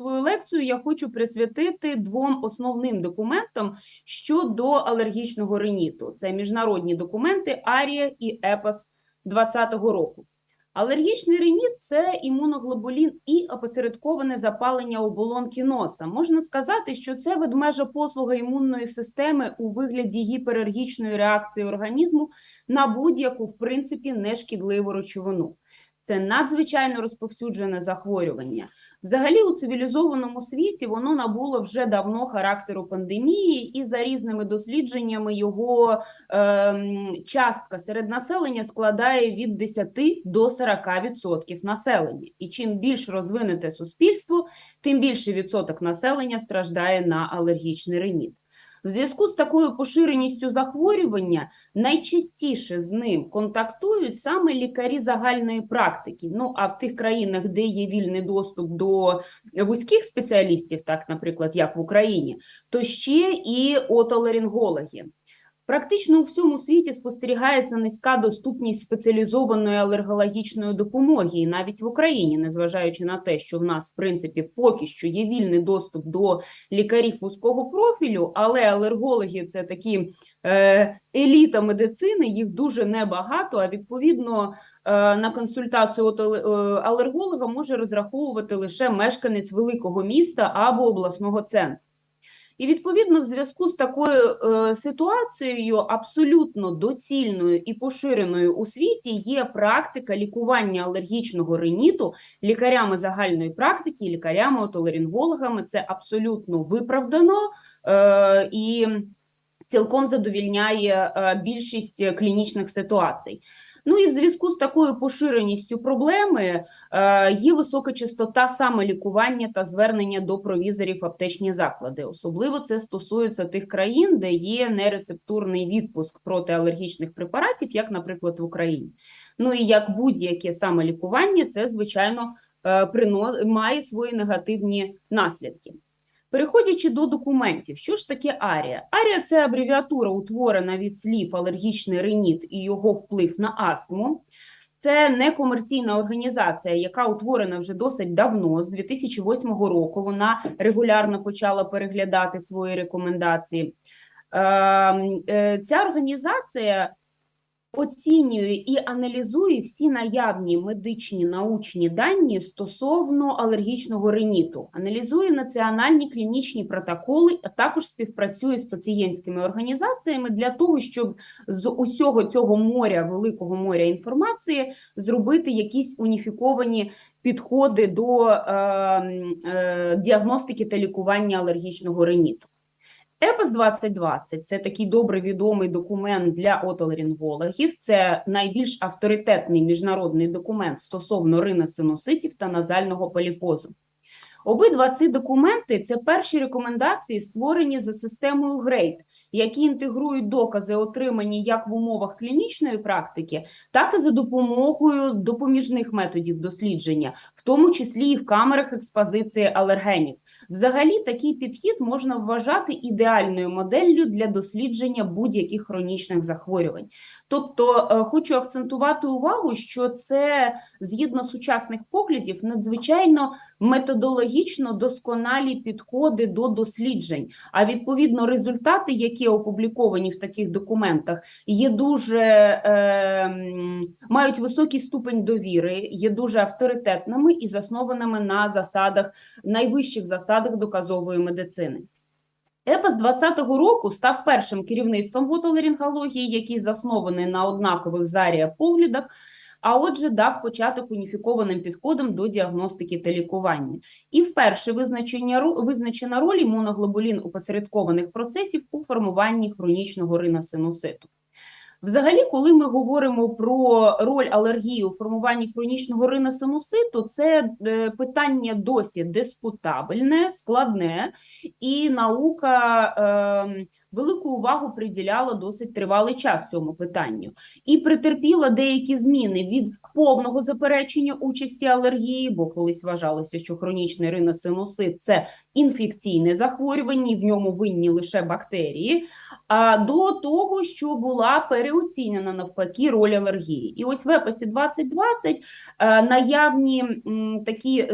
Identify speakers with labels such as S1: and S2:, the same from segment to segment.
S1: Свою лекцію я хочу присвятити двом основним документам щодо алергічного риніту. Це міжнародні документи Арія і ЕПАС 2020 року. Алергічний реніт це імуноглобулін і опосередковане запалення оболонки носа. Можна сказати, що це ведмежа послуга імунної системи у вигляді гіперергічної реакції організму на будь-яку, в принципі, нешкідливу речовину. Це надзвичайно розповсюджене захворювання. Взагалі, у цивілізованому світі воно набуло вже давно характеру пандемії, і за різними дослідженнями його е, частка серед населення складає від 10 до 40% населення. І чим більш розвинете суспільство, тим більший відсоток населення страждає на алергічний риніт. В зв'язку з такою поширеністю захворювання найчастіше з ним контактують саме лікарі загальної практики. Ну а в тих країнах, де є вільний доступ до вузьких спеціалістів, так, наприклад, як в Україні, то ще і отоларингологи. Практично у всьому світі спостерігається низька доступність спеціалізованої алергологічної допомоги, і навіть в Україні, незважаючи на те, що в нас в принципі поки що є вільний доступ до лікарів вузького профілю, але алергологи це такі е, еліта медицини, їх дуже небагато. А відповідно е, на консультацію е, алерголога може розраховувати лише мешканець великого міста або обласного центру. І відповідно, в зв'язку з такою е, ситуацією абсолютно доцільною і поширеною у світі є практика лікування алергічного риніту лікарями загальної практики, лікарями отоларингологами. Це абсолютно виправдано е, і цілком задовільняє е, більшість клінічних ситуацій. Ну і в зв'язку з такою поширеністю проблеми е, є висока частота самолікування та звернення до провізорів аптечні заклади. Особливо це стосується тих країн, де є нерецептурний відпуск протиалергічних препаратів, як, наприклад, в Україні. Ну і як будь-яке самолікування, це звичайно е, має свої негативні наслідки. Переходячи до документів, що ж таке арія? Арія це абревіатура, утворена від слів алергічний реніт і його вплив на астму. Це некомерційна організація, яка утворена вже досить давно, з 2008 року. Вона регулярно почала переглядати свої рекомендації. Ем, е, Ця організація оцінює і аналізує всі наявні медичні научні дані стосовно алергічного риніту, аналізує національні клінічні протоколи, а також співпрацює з пацієнтськими організаціями для того, щоб з усього цього моря, великого моря інформації, зробити якісь уніфіковані підходи до е, е, діагностики та лікування алергічного риніту. ЕПОС 2020 це такий добре відомий документ для отоларингологів. Це найбільш авторитетний міжнародний документ стосовно риносинуситів та назального поліпозу. Обидва ці документи це перші рекомендації, створені за системою GRADE, які інтегрують докази, отримані як в умовах клінічної практики, так і за допомогою допоміжних методів дослідження, тому числі і в камерах експозиції алергенів. Взагалі, такий підхід можна вважати ідеальною моделлю для дослідження будь-яких хронічних захворювань. Тобто, е, хочу акцентувати увагу, що це згідно сучасних поглядів надзвичайно методологічно досконалі підходи до досліджень. А відповідно, результати, які опубліковані в таких документах, є дуже е, мають високий ступень довіри, є дуже авторитетними і заснованими на засадах найвищих засадах доказової медицини. ЕПАС 2020 року став першим керівництвом в який заснований на однакових зарія поглядах, а отже, дав початок уніфікованим підходам до діагностики та лікування. І вперше визначення, визначена роль імуноглобулін опосередкованих процесів у формуванні хронічного риносинуситу. Взагалі, коли ми говоримо про роль алергії у формуванні хронічного риносинуситу, це е, питання досі диспутабельне, складне, і наука е, велику увагу приділяла досить тривалий час цьому питанню і претерпіла деякі зміни від повного заперечення участі алергії, бо колись вважалося, що хронічний риносинусит – це інфекційне захворювання, і в ньому винні лише бактерії, а до того, що була переоцінена навпаки роль алергії. І ось в епосі 2020 е, наявні такі.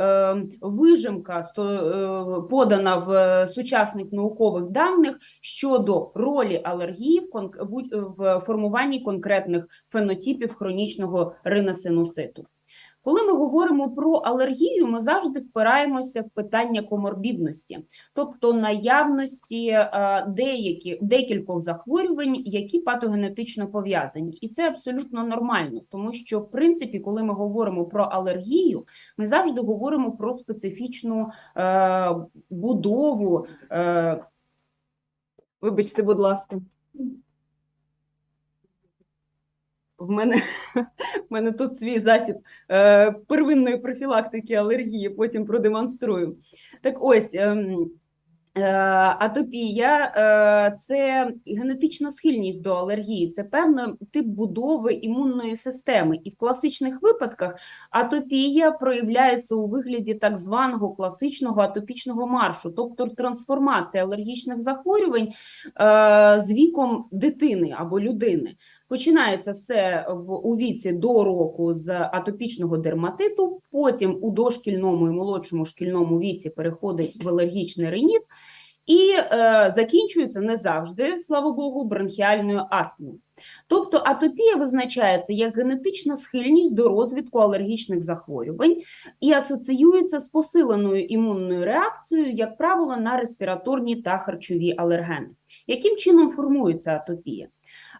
S1: Е, е, вижимка е, подана в е, сучасних наукових даних щодо ролі алергії в формуванні конкретних фенотипів хронічного риносинуситу. Коли ми говоримо про алергію, ми завжди впираємося в питання коморбідності, тобто наявності е, деякі, декількох захворювань, які патогенетично пов'язані. І це абсолютно нормально, тому що, в принципі, коли ми говоримо про алергію, ми завжди говоримо про специфічну е, будову. Е, вибачте, будь ласка. В мене, в мене тут свій засіб е, первинної профілактики алергії, потім продемонструю. Так ось, ем, е, атопія е, це генетична схильність до алергії, це певний тип будови імунної системи. І в класичних випадках атопія проявляється у вигляді так званого класичного атопічного маршу, тобто трансформація алергічних захворювань е, з віком дитини або людини. Починається все в у віці до року з атопічного дерматиту, потім у дошкільному і молодшому шкільному віці переходить в алергічний риніт і е, закінчується не завжди, слава Богу, бронхіальною астмою. Тобто атопія визначається як генетична схильність до розвитку алергічних захворювань і асоціюється з посиленою імунною реакцією, як правило, на респіраторні та харчові алергени. Яким чином формується атопія?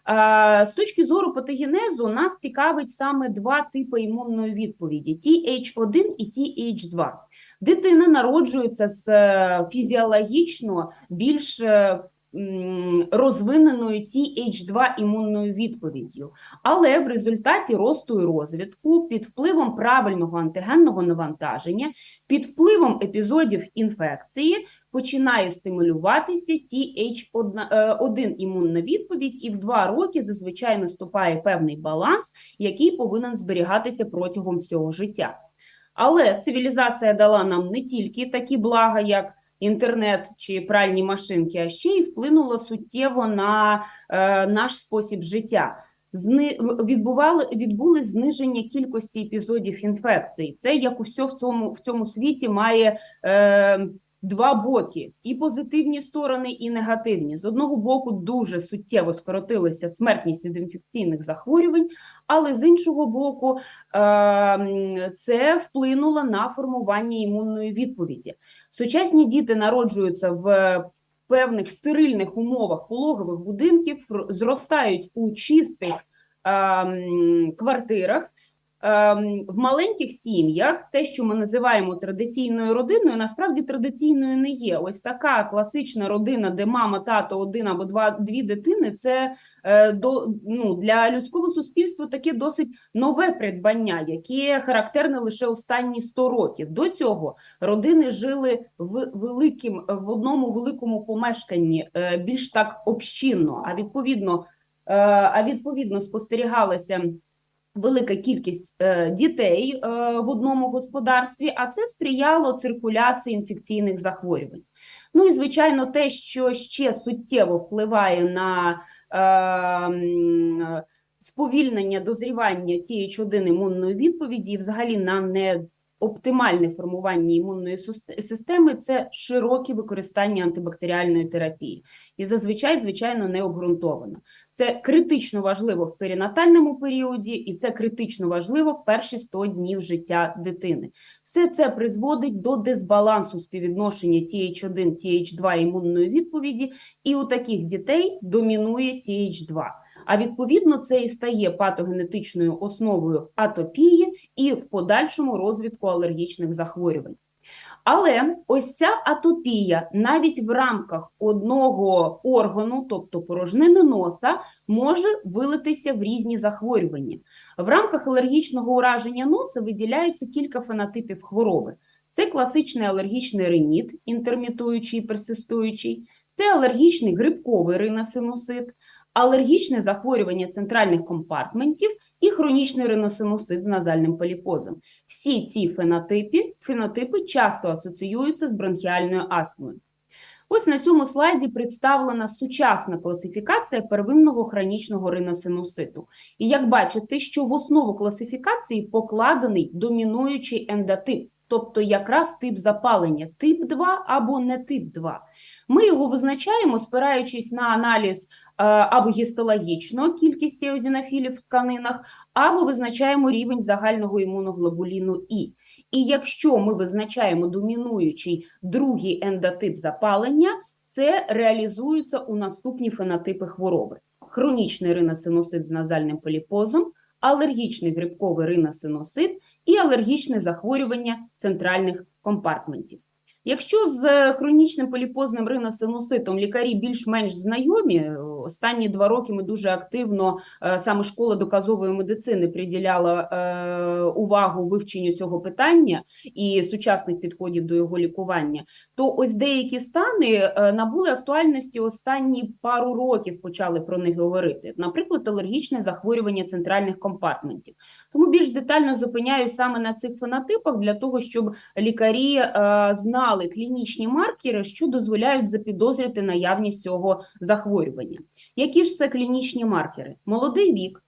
S1: Е, З точки зору патогенезу нас цікавить саме два типи імунної відповіді: TH1 і TH2. Дитина народжується з е, фізіологічно більш е, розвиненою TH2 імунною відповіддю. Але в результаті росту і розвитку під впливом правильного антигенного навантаження, під впливом епізодів інфекції починає стимулюватися TH1 імунна відповідь, і в два роки зазвичай наступає певний баланс, який повинен зберігатися протягом всього життя. Але цивілізація дала нам не тільки такі блага, як інтернет чи пральні машинки, а ще й вплинула суттєво на е, наш спосіб життя. Зни... відбували відбулось зниження кількості епізодів інфекцій. Це як усе в цьому в цьому світі має е, два боки: і позитивні сторони, і негативні. З одного боку, дуже суттєво скоротилася смертність від інфекційних захворювань, але з іншого боку, е, це вплинуло на формування імунної відповіді. Сучасні діти народжуються в певних стерильних умовах пологових будинків, зростають у чистих квартирах. Ем, В маленьких сім'ях те, що ми називаємо традиційною родиною, насправді традиційною не є. Ось така класична родина, де мама, тато, один або два дві дитини. Це е, до ну для людського суспільства таке досить нове придбання, яке характерне лише останні 100 років. До цього родини жили в великим в одному великому помешканні, е, більш так общинно. А відповідно, е, а відповідно спостерігалася. Велика кількість е, дітей е, в одному господарстві, а це сприяло циркуляції інфекційних захворювань. Ну і звичайно, те, що ще суттєво впливає на е, сповільнення дозрівання TH1 імунної відповіді і взагалі на неоптимальне формування імунної системи, це широке використання антибактеріальної терапії. І зазвичай, звичайно, не обґрунтовано. Це критично важливо в перинатальному періоді, і це критично важливо в перші 100 днів життя дитини. Все це призводить до дисбалансу співвідношення TH1, TH2 імунної відповіді, і у таких дітей домінує TH2. А відповідно це і стає патогенетичною основою атопії і в подальшому розвитку алергічних захворювань. Але ось ця атопія навіть в рамках одного органу, тобто порожнини носа, може вилитися в різні захворювання. В рамках алергічного ураження носа виділяється кілька фенотипів хвороби. Це класичний алергічний риніт, інтермітуючий персистуючий, це алергічний грибковий риносинусит, алергічне захворювання центральних компартментів і хронічний риносинусит з назальним поліпозом. Всі ці фенотипи, фенотипи часто асоціюються з бронхіальною астмою. Ось на цьому слайді представлена сучасна класифікація первинного хронічного риносинуситу. І як бачите, що в основу класифікації покладений домінуючий ендотип. тобто якраз тип запалення, тип 2 або не тип 2. Ми його визначаємо, спираючись на аналіз або гістологічно кількість еозінофілів в тканинах, або визначаємо рівень загального імуноглобуліну І. І якщо ми визначаємо домінуючий другий ендотип запалення, це реалізується у наступні фенотипи хвороби: хронічний риносиносит з назальним поліпозом, алергічний грибковий риносиносит і алергічне захворювання центральних компартментів. Якщо з хронічним поліпозним риносинуситом лікарі більш-менш знайомі, останні два роки ми дуже активно, е, саме школа доказової медицини приділяла е, увагу вивченню цього питання і сучасних підходів до його лікування, то ось деякі стани е, набули актуальності останні пару років почали про них говорити. Наприклад, алергічне захворювання центральних компартментів. Тому більш детально зупиняюсь саме на цих фенотипах для того, щоб лікарі знали клінічні маркери, що дозволяють запідозрити наявність цього захворювання. Які ж це клінічні маркери? Молодий вік,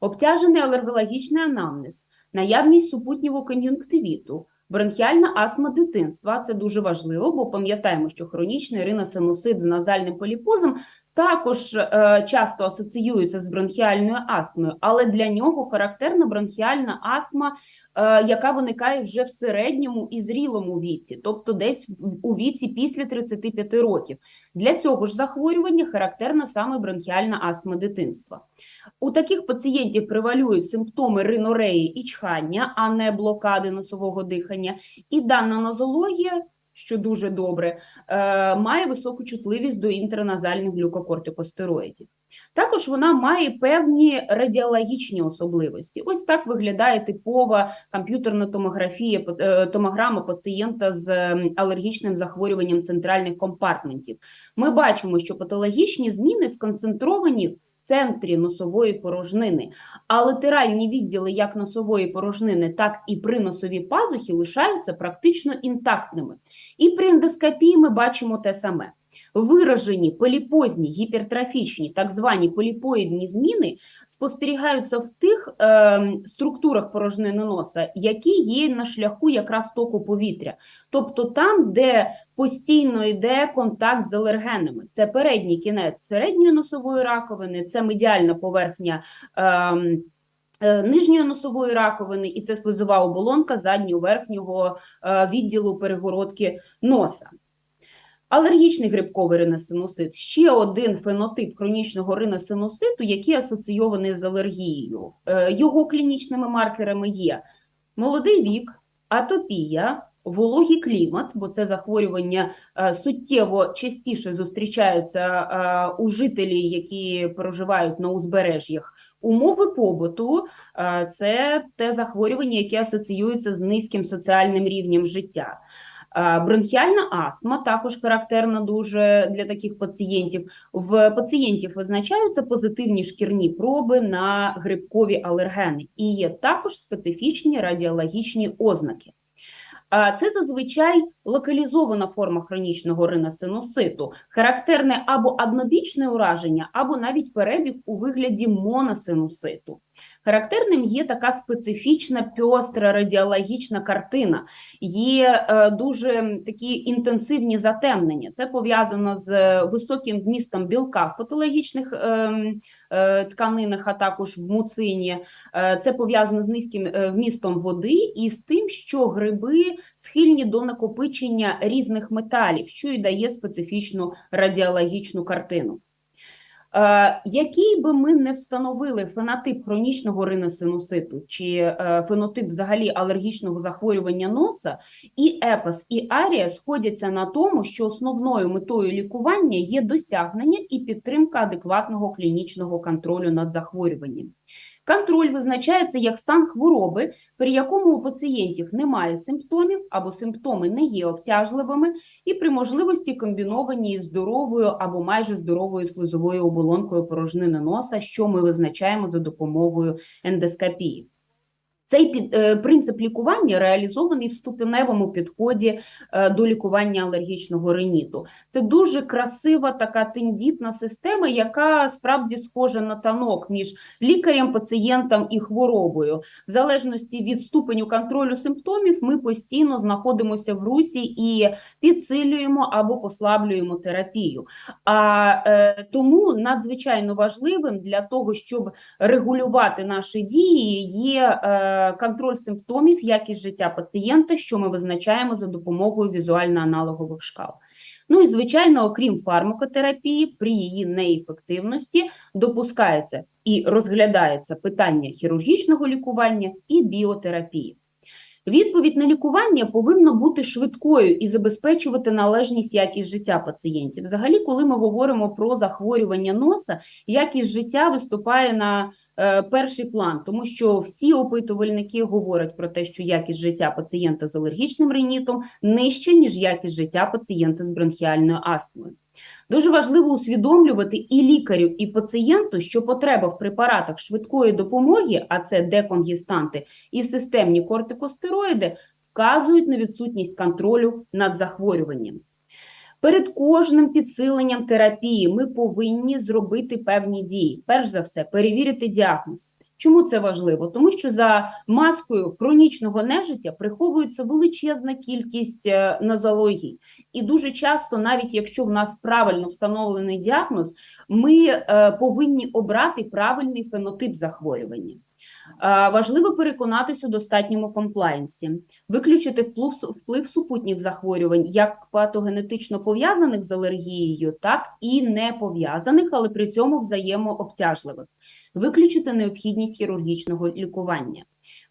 S1: обтяжений алергологічний анамнез, наявність супутнього кон'юнктивіту, бронхіальна астма дитинства. Це дуже важливо, бо пам'ятаємо, що хронічний риносинусит з назальним поліпозом також е, часто асоціюється з бронхіальною астмою, але для нього характерна бронхіальна астма, е, яка виникає вже в середньому і зрілому віці, тобто десь у віці після 35 років. Для цього ж захворювання характерна саме бронхіальна астма дитинства. У таких пацієнтів превалюють симптоми ринореї і чхання, а не блокади носового дихання. І дана нозологія що дуже добре, е, має високу чутливість до інтерназальних глюкокортикостероїдів. Також вона має певні радіологічні особливості. Ось так виглядає типова комп'ютерна томографія, е, томограма пацієнта з алергічним захворюванням центральних компартментів. Ми бачимо, що патологічні зміни сконцентровані в центрі носової порожнини, а латеральні відділи як носової порожнини, так і при носовій пазухі лишаються практично інтактними. І при ендоскопії ми бачимо те саме. Виражені поліпозні, гіпертрофічні, так звані поліпоїдні зміни спостерігаються в тих е, структурах порожнини носа, які є на шляху якраз току повітря, тобто там, де постійно йде контакт з алергенами. Це передній кінець середньої носової раковини, це медіальна поверхня. Е, Нижньої носової раковини, і це слизова оболонка заднього верхнього е, відділу перегородки носа. Алергічний грибковий риносинусит – ще один фенотип хронічного риносинуситу, який асоційований з алергією. Е, його клінічними маркерами є молодий вік, атопія, вологий клімат, бо це захворювання е, суттєво частіше зустрічаються е, у жителів, які проживають на узбережжях. Умови побуту це те захворювання, яке асоціюється з низьким соціальним рівнем життя. Бронхіальна астма також характерна дуже для таких пацієнтів. В пацієнтів визначаються позитивні шкірні проби на грибкові алергени і є також специфічні радіологічні ознаки. Це зазвичай локалізована форма хронічного риносинуситу, характерне або однобічне ураження, або навіть перебіг у вигляді моносинуситу. Характерним є така специфічна пьостра радіологічна картина, є е, дуже такі інтенсивні затемнення. Це пов'язано з високим вмістом білка в патологічних е, е, тканинах, а також в муцині. Е, це пов'язано з низьким е, вмістом води і з тим, що гриби схильні до накопичення різних металів, що і дає специфічну радіологічну картину. Е, який би ми не встановили фенотип хронічного риносинуситу чи е, фенотип взагалі алергічного захворювання носа, і епас, і арія сходяться на тому, що основною метою лікування є досягнення і підтримка адекватного клінічного контролю над захворюванням. Контроль визначається як стан хвороби, при якому у пацієнтів немає симптомів або симптоми не є обтяжливими, і при можливості комбіновані з здоровою або майже здоровою слизовою оболонкою порожнини носа, що ми визначаємо за допомогою ендоскопії. Цей під, е, принцип лікування реалізований в ступеневому підході е, до лікування алергічного риніту. Це дуже красива така тендітна система, яка справді схожа на танок між лікарем, пацієнтом і хворобою. В залежності від ступеню контролю симптомів, ми постійно знаходимося в русі і підсилюємо або послаблюємо терапію. А е, тому надзвичайно важливим для того, щоб регулювати наші дії, є е, контроль симптомів, якість життя пацієнта, що ми визначаємо за допомогою візуально-аналогових шкал. Ну і звичайно, окрім фармакотерапії, при її неефективності допускається і розглядається питання хірургічного лікування і біотерапії. Відповідь на лікування повинна бути швидкою і забезпечувати належність якість життя пацієнтів. Взагалі, коли ми говоримо про захворювання носа, якість життя виступає на е, перший план, тому що всі опитувальники говорять про те, що якість життя пацієнта з алергічним ринітом нижча, ніж якість життя пацієнта з бронхіальною астмою. Дуже важливо усвідомлювати і лікарю, і пацієнту, що потреба в препаратах швидкої допомоги, а це деконгістанти і системні кортикостероїди, вказують на відсутність контролю над захворюванням. Перед кожним підсиленням терапії ми повинні зробити певні дії. Перш за все, перевірити діагноз. Чому це важливо? Тому що за маскою хронічного нежиття приховується величезна кількість е, нозологій. І дуже часто, навіть якщо в нас правильно встановлений діагноз, ми е, повинні обрати правильний фенотип захворювання. Е, Важливо переконатись у достатньому комплаєнсі, виключити вплив, вплив супутніх захворювань, як патогенетично пов'язаних з алергією, так і не пов'язаних, але при цьому взаємообтяжливих, виключити необхідність хірургічного лікування.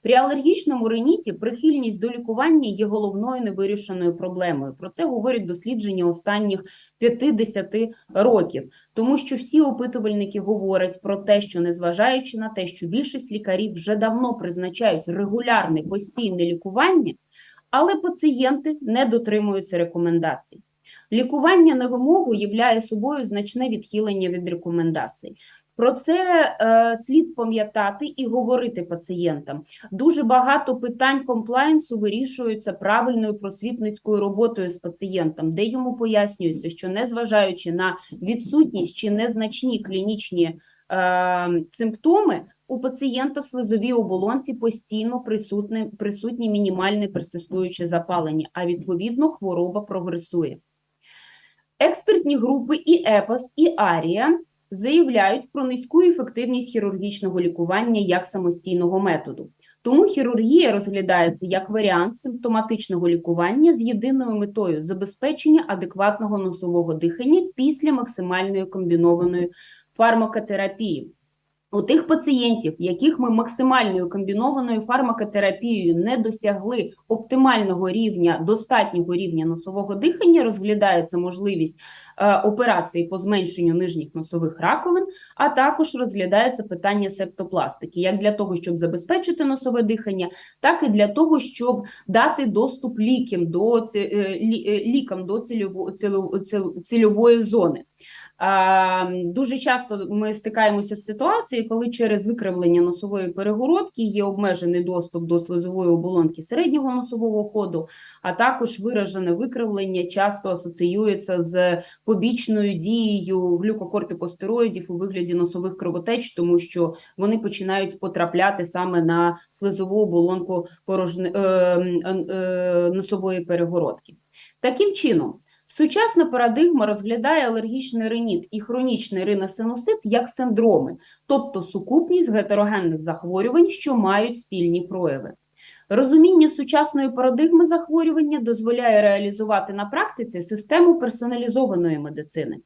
S1: При алергічному риніті прихильність до лікування є головною невирішеною проблемою. Про це говорять дослідження останніх 50 років, тому що всі опитувальники говорять про те, що незважаючи на те, що більшість лікарів вже давно призначають регулярне постійне лікування, але пацієнти не дотримуються рекомендацій. Лікування на вимогу являє собою значне відхилення від рекомендацій. Про це е, слід пам'ятати і говорити пацієнтам. Дуже багато питань комплаєнсу вирішуються правильною просвітницькою роботою з пацієнтом, де йому пояснюється, що незважаючи на відсутність чи незначні клінічні е, симптоми, у пацієнта в слизовій оболонці постійно присутне, присутні мінімальне персистуюче запалення, а відповідно хвороба прогресує. Експертні групи і ЕПАС, і АРІА заявляють про низьку ефективність хірургічного лікування як самостійного методу. Тому хірургія розглядається як варіант симптоматичного лікування з єдиною метою забезпечення адекватного носового дихання після максимальної комбінованої фармакотерапії. У тих пацієнтів, яких ми максимальною комбінованою фармакотерапією не досягли оптимального рівня, достатнього рівня носового дихання, розглядається можливість е, операції по зменшенню нижніх носових раковин, а також розглядається питання септопластики, як для того, щоб забезпечити носове дихання, так і для того, щоб дати доступ е, е, лікам до цільово- цільово- цільової зони. А, Дуже часто ми стикаємося з ситуацією, коли через викривлення носової перегородки є обмежений доступ до слизової оболонки середнього носового ходу, а також виражене викривлення часто асоціюється з побічною дією глюкокортикостероїдів у вигляді носових кровотеч, тому що вони починають потрапляти саме на слизову оболонку порожни, е, е, е, носової перегородки. Таким чином. Сучасна парадигма розглядає алергічний риніт і хронічний риносинусит як синдроми, тобто сукупність гетерогенних захворювань, що мають спільні прояви. Розуміння сучасної парадигми захворювання дозволяє реалізувати на практиці систему персоналізованої медицини.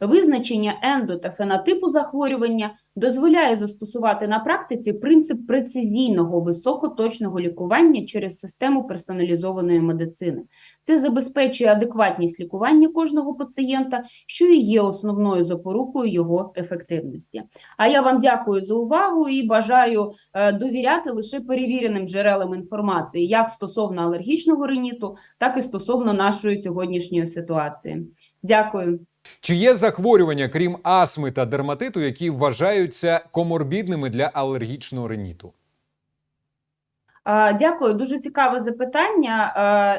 S1: Визначення ендо та фенотипу захворювання дозволяє застосувати на практиці принцип прецизійного високоточного лікування через систему персоналізованої медицини. Це забезпечує адекватність лікування кожного пацієнта, що і є основною запорукою його ефективності. А я вам дякую за увагу і бажаю е, довіряти лише перевіреним джерелам інформації, як стосовно алергічного риніту, так і стосовно нашої сьогоднішньої ситуації. Дякую.
S2: Чи є захворювання, крім астми та дерматиту, які вважаються коморбідними для алергічного риніту?
S1: Дякую, дуже цікаве запитання.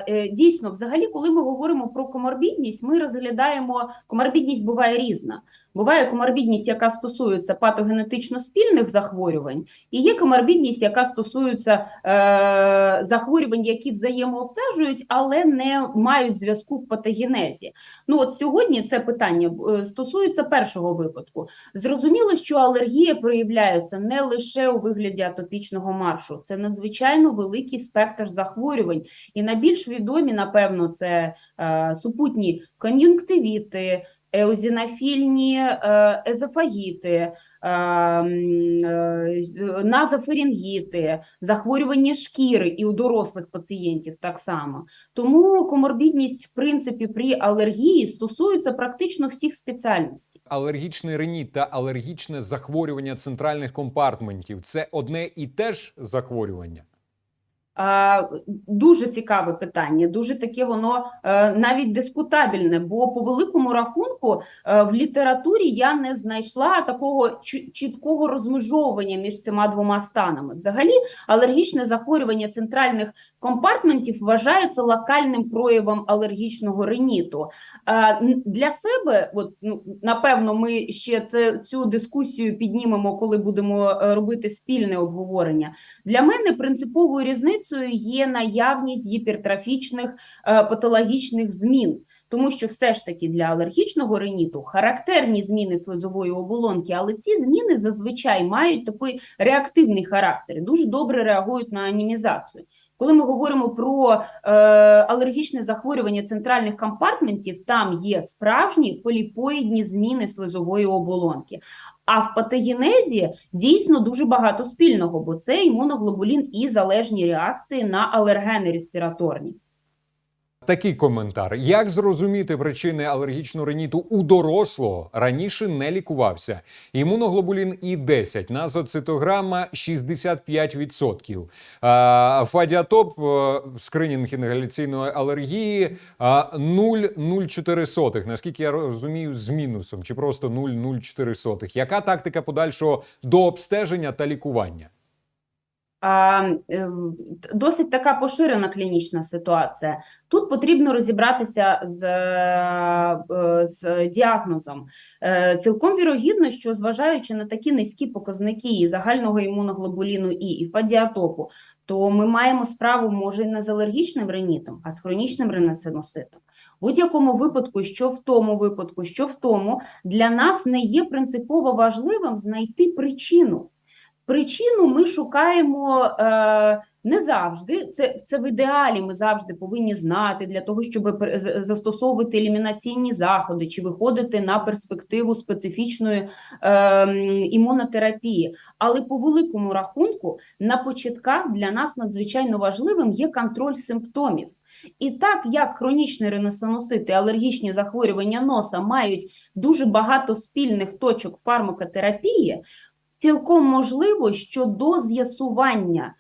S1: Е, Дійсно, взагалі, коли ми говоримо про коморбідність, ми розглядаємо коморбідність буває різна. Буває коморбідність, яка стосується патогенетично спільних захворювань, і є коморбідність, яка стосується е, захворювань, які взаємообтяжують, але не мають зв'язку в патогенезі. Ну от сьогодні це питання е, стосується першого випадку. Зрозуміло, що алергія проявляється не лише у вигляді атопічного маршу, це надзвичайно великий спектр захворювань. І найбільш відомі, напевно, це е, супутні кон'юнктивіти, еозінофільні е, езофагіти, е, е, назофарингіти, захворювання шкіри і у дорослих пацієнтів так само. Тому коморбідність, в принципі, при алергії стосується практично всіх спеціальностей.
S2: Алергічний реніт та алергічне захворювання центральних компартментів це одне і те ж захворювання.
S1: Дуже цікаве питання, дуже таке воно е, навіть дискутабельне, бо по великому рахунку е, в літературі я не знайшла такого чіткого розмежовування між цими двома станами. Взагалі, алергічне захворювання центральних компартментів вважається локальним проявом алергічного риніту. Е, Для себе, от, ну, напевно, ми ще це, цю дискусію піднімемо, коли будемо робити спільне обговорення. Для мене принциповою різницею є наявність гіпертрофічних е, патологічних змін, тому що все ж таки для алергічного риніту характерні зміни слизової оболонки, але ці зміни зазвичай мають такий реактивний характер, дуже добре реагують на анімізацію. Коли ми говоримо про е, алергічне захворювання центральних компартментів, там є справжні поліпоїдні зміни слизової оболонки. А в патогенезі дійсно дуже багато спільного, бо це імуноглобулін і залежні реакції на алергени респіраторні.
S2: Такий коментар: як зрозуміти причини алергічного риніту у дорослого раніше не лікувався. Імуноглобулін І 10 назоцитограма 65%. Фадіатоп, е, скринінг інгаляційної алергії 0,04. Наскільки я розумію, з мінусом чи просто 0,04. Яка тактика подальшого дообстеження та лікування?
S1: Е, досить така поширена клінічна ситуація. Тут потрібно розібратися з, е, з діагнозом. Е, Цілком вірогідно, що зважаючи на такі низькі показники і загального імуноглобуліну І, і фадіатопу, то ми маємо справу, може, не з алергічним ринітом, а з хронічним риносинуситом. В будь-якому випадку, що в тому випадку, що в тому, для нас не є принципово важливим знайти причину. Причину ми шукаємо е, не завжди. Це, це в ідеалі ми завжди повинні знати для того, щоб застосовувати елімінаційні заходи чи виходити на перспективу специфічної е, імунотерапії. Але по великому рахунку на початках для нас надзвичайно важливим є контроль симптомів. І так як хронічний риносинусит алергічні захворювання носа мають дуже багато спільних точок фармакотерапії, цілком можливо, що до з'ясування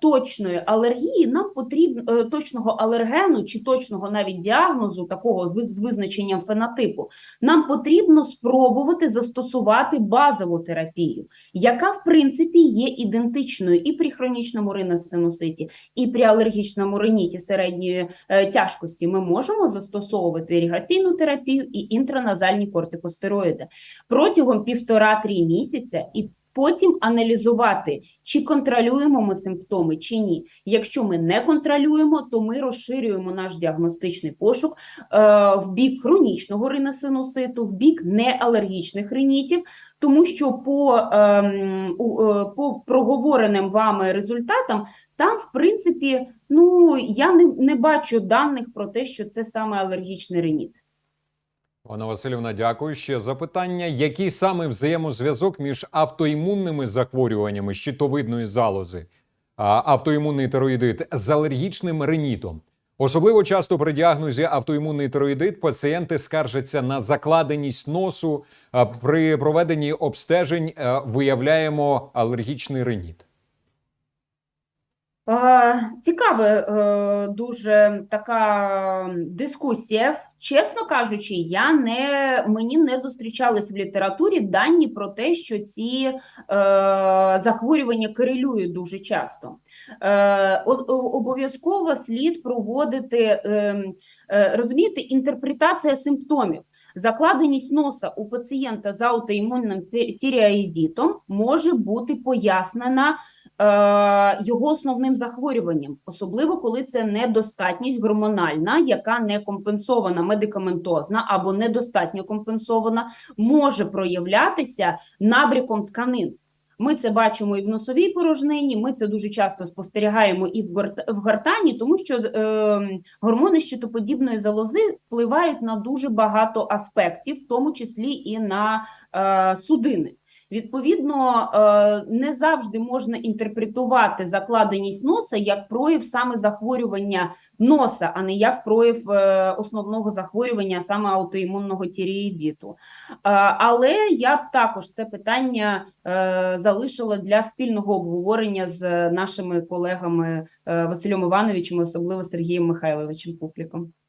S1: точної алергії нам потрібно е, точного алергену чи точного навіть діагнозу, такого з визначенням фенотипу, нам потрібно спробувати застосувати базову терапію, яка в принципі є ідентичною і при хронічному риносинуситі, і при алергічному риніті середньої е, тяжкості. Ми можемо застосовувати іригаційну терапію і інтраназальні кортикостероїди протягом півтора-три місяця і потім аналізувати, чи контролюємо ми симптоми, чи ні. Якщо ми не контролюємо, то ми розширюємо наш діагностичний пошук е, в бік хронічного риносинуситу, в бік неалергічних ринітів, тому що по, ем, е, по проговореним вами результатам там, в принципі, ну я не, не бачу даних про те, що це саме алергічний риніт.
S2: Пане Васильівна, дякую. Ще запитання: який саме взаємозв'язок між автоімунними захворюваннями щитовидної залози, автоімунний тероїдит з алергічним ринітом? Особливо часто при діагнозі автоімунний тероїдит пацієнти скаржаться на закладеність носу. При проведенні обстежень виявляємо алергічний риніт.
S1: Е, Цікава е, дуже така дискусія. Чесно кажучи, я не мені не зустрічались в літературі дані про те, що ці е, захворювання корелюють дуже часто. Е, обов'язково слід проводити ем, е, розумієте, інтерпретація симптомів. Закладеність носа у пацієнта з аутоімунним ті- тіріаїдітом може бути пояснена е, його основним захворюванням, особливо коли це недостатність гормональна, яка не компенсована медикаментозна або недостатньо компенсована, може проявлятися набріком тканин. Ми це бачимо і в носовій порожнині. Ми це дуже часто спостерігаємо і в горт- гортані, тому що е, гормони щитоподібної залози впливають на дуже багато аспектів, в тому числі і на е, судини. Відповідно, е, не завжди можна інтерпретувати закладеність носа як прояв саме захворювання носа, а не як прояв е, основного захворювання, саме аутоімунного тіріїдіту. Е, Але я б також це питання залишила для спільного обговорення з нашими колегами Василем Івановичем, особливо Сергієм Михайловичем Пупліком.